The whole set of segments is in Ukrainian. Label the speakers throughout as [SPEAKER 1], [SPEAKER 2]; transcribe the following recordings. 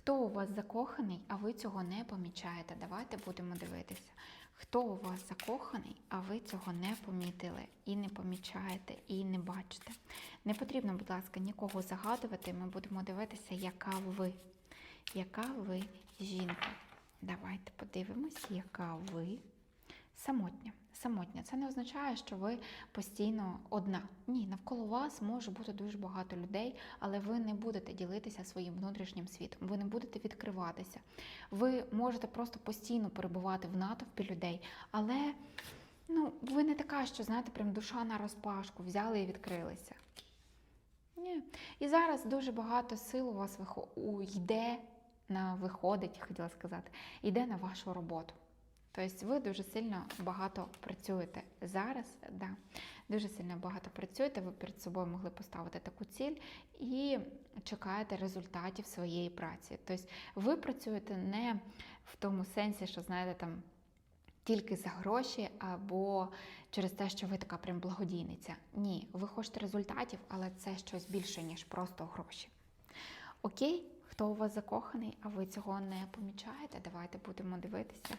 [SPEAKER 1] Хто у вас закоханий, а ви цього не помічаєте? Давайте будемо дивитися. Хто у вас закоханий, а ви цього не помітили і не помічаєте, і не бачите. Не потрібно, будь ласка, нікого загадувати. Ми будемо дивитися, яка ви. Яка ви жінка. Давайте подивимось, яка ви самотня. Самотня. Це не означає, що ви постійно одна. Ні, навколо вас може бути дуже багато людей, але ви не будете ділитися своїм внутрішнім світом, ви не будете відкриватися. Ви можете просто постійно перебувати в натовпі людей, але ну, ви не така, що знаєте, прям душа на розпашку, взяли і відкрилися. Ні. І зараз дуже багато сил у вас йде на виходить, хотіла сказати, йде на вашу роботу. Тобто ви дуже сильно багато працюєте зараз, да, дуже сильно багато працюєте, ви перед собою могли поставити таку ціль і чекаєте результатів своєї праці. Тобто ви працюєте не в тому сенсі, що знаєте там. Тільки за гроші або через те, що ви така прям благодійниця. Ні, ви хочете результатів, але це щось більше, ніж просто гроші. Окей, хто у вас закоханий, а ви цього не помічаєте? Давайте будемо дивитися.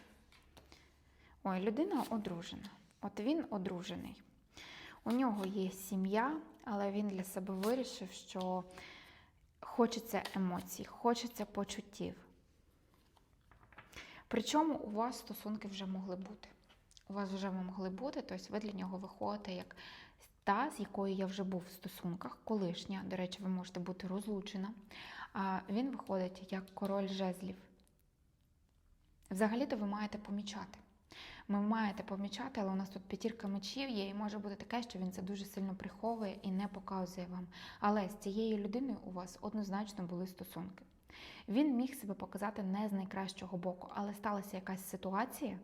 [SPEAKER 1] Ой, людина одружена. От він одружений. У нього є сім'я, але він для себе вирішив, що хочеться емоцій, хочеться почуттів. Причому у вас стосунки вже могли бути. У вас вже могли бути, тобто ви для нього виходите як та, з якою я вже був в стосунках, колишня, до речі, ви можете бути розлучена. А він виходить як король жезлів. Взагалі-то ви маєте помічати. Ви маєте помічати, але у нас тут п'ятірка мечів є, і може бути таке, що він це дуже сильно приховує і не показує вам. Але з цією людиною у вас однозначно були стосунки. Він міг себе показати не з найкращого боку, але сталася якась ситуація,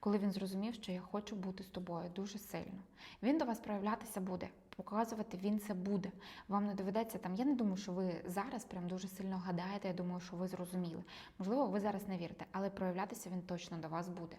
[SPEAKER 1] коли він зрозумів, що я хочу бути з тобою дуже сильно. Він до вас проявлятися буде, показувати він це буде. Вам не доведеться там. Я не думаю, що ви зараз прям дуже сильно гадаєте. Я думаю, що ви зрозуміли. Можливо, ви зараз не вірите, але проявлятися він точно до вас буде.